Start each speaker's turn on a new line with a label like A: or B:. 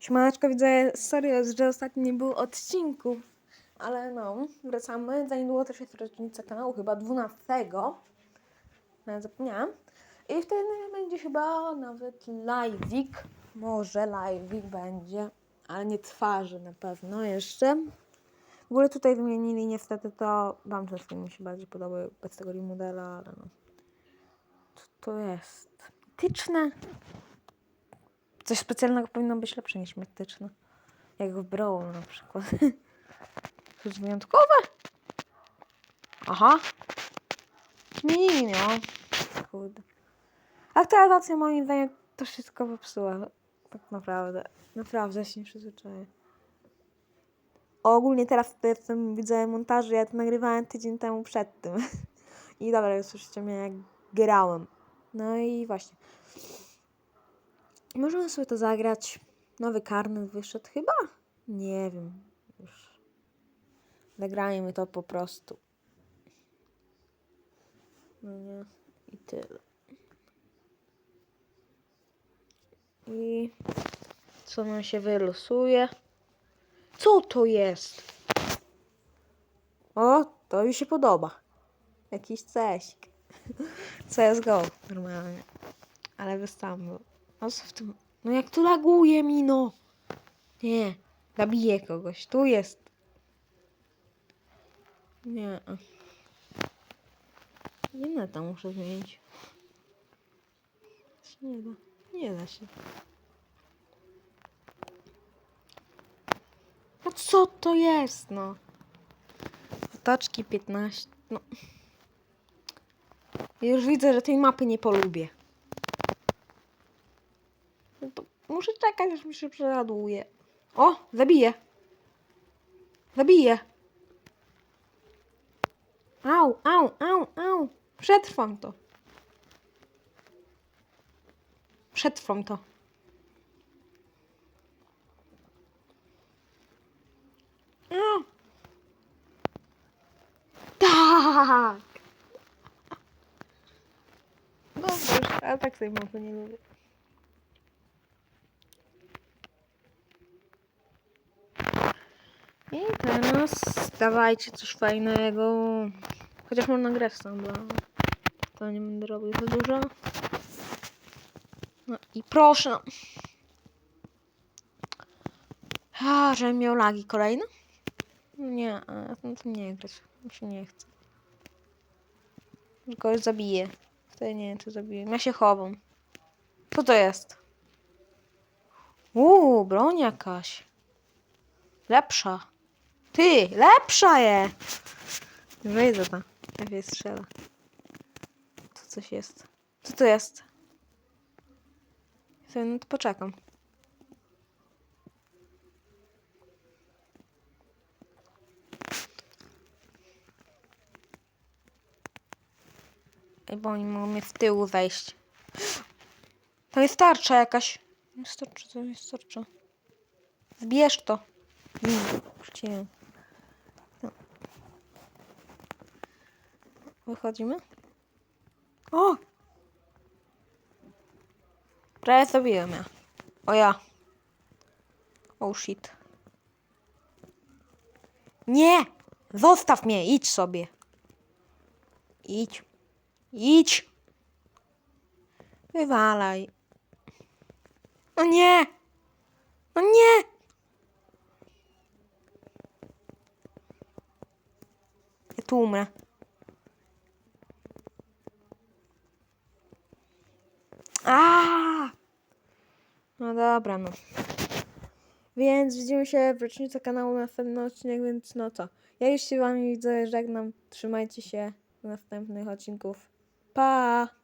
A: Siemaneczko, widzę, sorry, że ostatnio nie było odcinków, ale no, wracamy. Za niedługo też jest rocznica kanału, chyba 12. Nawet zapomniałam. I wtedy będzie chyba nawet live'ik. Może live'ik będzie, ale nie twarzy na pewno jeszcze. W ogóle tutaj wymienili niestety to, wam też mi się bardziej podobały bez tego remodela, ale no. Co to jest? Tyczne. Coś specjalnego powinno być lepsze niż mityczne. Jak w Brawl na przykład. Jest wyjątkowe. Aha. Zmienili, no. Kurde. Aktualizacja moim zdaniem to wszystko popsuła. Tak naprawdę. Naprawdę się nie przyzwyczaję. Ogólnie teraz jestem, widzę montaży, ja to nagrywałem tydzień temu przed tym. I dobra, już słyszycie mnie jak grałem. No i właśnie. Możemy sobie to zagrać. Nowy karnet wyszedł chyba? Nie wiem. Już. Zagrajmy to po prostu. No nie. I tyle. I co nam się wylosuje? Co to jest? O, to mi się podoba. Jakiś cesik. CSGO normalnie. Ale było. O co w tym? No jak tu laguje mi, no. Nie. Zabiję kogoś. Tu jest. Nie. Nie tam muszę zmienić. Nie da. Nie da się. No co to jest, no? Otoczki 15. No. Już widzę, że tej mapy nie polubię. No to muszę czekać, aż mi się przeładuje. O, zabiję. Zabiję. Au, au, au, au. Przetrwam to. Przetrwam to. No. Tak. Już, ale tak sobie mapy nie lubię. I teraz dawajcie coś fajnego. Chociaż można grać sam, bo to nie będę robił za dużo. No i proszę. A, żebym miał lagi kolejne? Nie, na tym nie grać. Mi się nie chce. Tylko zabiję. Wtedy nie wiem, czy zabiję. Ja się chowam. Co to jest? Uuu, broń jakaś. Lepsza. Ty, lepsza je! Wyjdę tam. Lepiej strzela. Tu coś jest. Co to jest? Ja sobie poczekam. Ej, bo oni mogą mnie w tył wejść. To jest tarcza jakaś. Jest tarcza, to jest tarcza. Zbierz to. Nie, Puściłem. No. Wychodzimy? O! Prawie zrobiłem ja. O ja. Oh shit. Nie! Zostaw mnie, idź sobie. Idź. Idź. Wywalaj. No nie! No nie! Ja tu umrę. A! No dobra, no. Więc widzimy się w rocznicę kanału na następny odcinek, więc no co. Ja już się wami widzę, żegnam. Trzymajcie się do następnych odcinków. Pa!